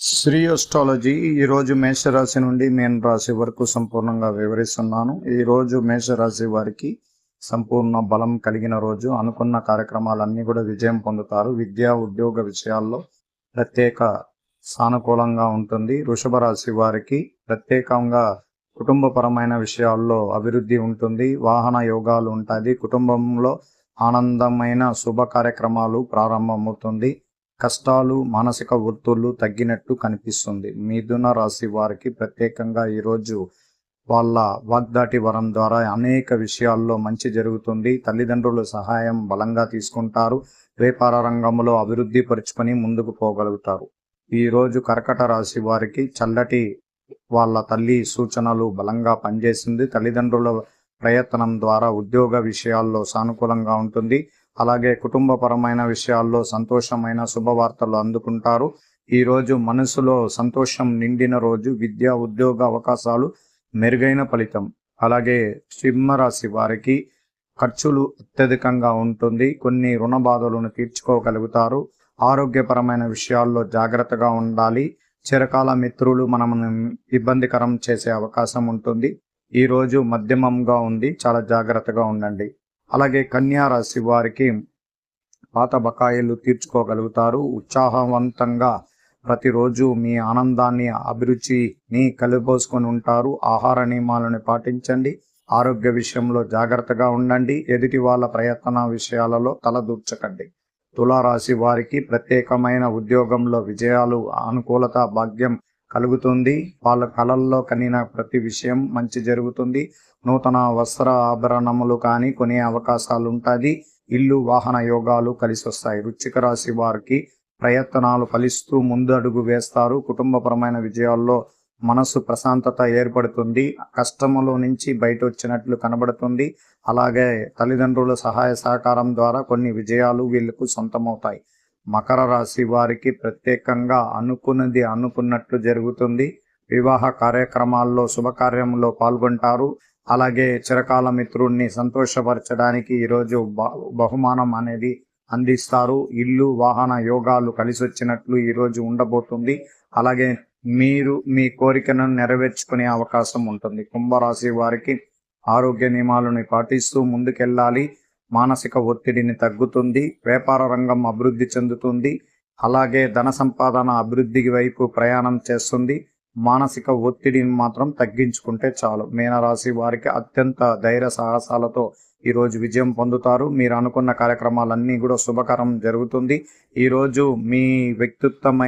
Shri astrology ఈరోజు మేషరాశి నుండి మీన రాశి వరకు సంపూర్ణంగా వివరిస్తున్నాను. ఈ రోజు మేషరాశి వారికి సంపూర్ణ బలం కలిగిన రోజు. అనుకున్న కార్యక్రమాలన్నీ కూడా విజయం పొందుతారు. విద్యా ఉద్యోగ విషయాల్లో ప్రత్యేక సానుకూలంగా ఉంటుంది. వృషభ రాశి వారికి ప్రత్యేకంగా కుటుంబపరమైన విషయాల్లో అభివృద్ధి ఉంటుంది. వాహన యోగాలు ఉంటుంది కుటుంబంలో ఆనందమైన శుభ కార్యక్రమాలు ప్రారంభమవుతుంది. కష్టాలు మానసిక ఒత్తుళ్ళు తగ్గినట్టు కనిపిస్తుంది. మిథున రాశి వారికి ప్రత్యేకంగా ఈరోజు వాళ్ళ వాగ్దాటి వరం ద్వారా అనేక విషయాల్లో మంచి జరుగుతుంది. తల్లిదండ్రుల సహాయం బలంగా తీసుకుంటారు. వ్యాపార రంగంలో అభివృద్ధి పరుచుకొని ముందుకు పోగలుగుతారు. ఈరోజు కర్కట రాశి వారికి చల్లటి వాళ్ళ తల్లి సూచనలు బలంగా పనిచేసింది. తల్లిదండ్రుల ప్రయత్నం ద్వారా ఉద్యోగ విషయాల్లో సానుకూలంగా ఉంటుంది. అలాగే కుటుంబపరమైన విషయాల్లో సంతోషమైన శుభవార్తలు అందుకుంటారు. ఈరోజు మనసులో సంతోషం నిండిన రోజు విద్యా ఉద్యోగ అవకాశాలు మెరుగైన ఫలితం. అలాగే సింహరాశి వారికి ఖర్చులు అత్యధికంగా ఉంటుంది. కొన్ని రుణ బాధలను తీర్చుకోగలుగుతారు. ఆరోగ్యపరమైన విషయాల్లో జాగ్రత్తగా ఉండాలి. చిరకాల మిత్రులు మనము ఇబ్బందికరం చేసే అవకాశం ఉంటుంది. ఈ రోజు మధ్యమంగా ఉంది చాలా జాగ్రత్తగా ఉండండి. అలాగే కన్యారాశి వారికి పాత బకాయిలు తీర్చుకోగలుగుతారు. ఉత్సాహవంతంగా ప్రతిరోజు మీ ఆనందాన్ని అభిరుచిని కలిపోసుకొని ఉంటారు. ఆహార నియమాలను పాటించండి. ఆరోగ్య విషయంలో జాగ్రత్తగా ఉండండి. ఎదుటి వాళ్ళ ప్రయత్న విషయాలలో తలదూర్చకండి తులారాశి వారికి ప్రత్యేకమైన ఉద్యోగంలో విజయాలు అనుకూలత భాగ్యం కలుగుతుంది. వాళ్ళ కళల్లో కనిన ప్రతి విషయం మంచి జరుగుతుంది. నూతన వస్త్ర ఆభరణములు కానీ కొనే అవకాశాలు ఉంటుంది ఇల్లు వాహన యోగాలు కలిసి వస్తాయి వృచ్చిక రాశి వారికి ప్రయత్నాలు ఫలిస్తూ ముందడుగు వేస్తారు. కుటుంబపరమైన విజయాల్లో మనసు ప్రశాంతత ఏర్పడుతుంది. కష్టములో నుంచి బయట వచ్చినట్లు కనబడుతుంది. అలాగే తల్లిదండ్రుల సహాయ సహకారం ద్వారా కొన్ని విజయాలు వీళ్ళకు సొంతమవుతాయి. మకర రాశి వారికి ప్రత్యేకంగా అనుకున్నది అనుకున్నట్లు జరుగుతుంది. వివాహ కార్యక్రమాల్లో శుభకార్యంలో పాల్గొంటారు. అలాగే చిరకాల మిత్రుడిని సంతోషపరచడానికి ఈరోజు బ- బహుమానం అనేది అందిస్తారు. ఇల్లు వాహన యోగాలు కలిసి వచ్చినట్లు ఈరోజు ఉండబోతుంది. అలాగే మీరు మీ కోరికను నెరవేర్చుకునే అవకాశం ఉంటుంది. కుంభరాశి వారికి ఆరోగ్య నియమాలను పాటిస్తూ ముందుకెళ్ళాలి. మానసిక ఒత్తిడిని తగ్గుతుంది వ్యాపార రంగం అభివృద్ధి చెందుతుంది అలాగే ధన సంపాదన అభివృద్ధి వైపు ప్రయాణం చేస్తుంది. మానసిక ఒత్తిడిని మాత్రం తగ్గించుకుంటే చాలు. మీనరాశి వారికి అత్యంత ధైర్య సాహసాలతో ఈరోజు విజయం పొందుతారు. మీరు అనుకున్న కార్యక్రమాలన్నీ కూడా శుభకరం జరుగుతుంది. ఈరోజు మీ వ్యక్తిత్వమైన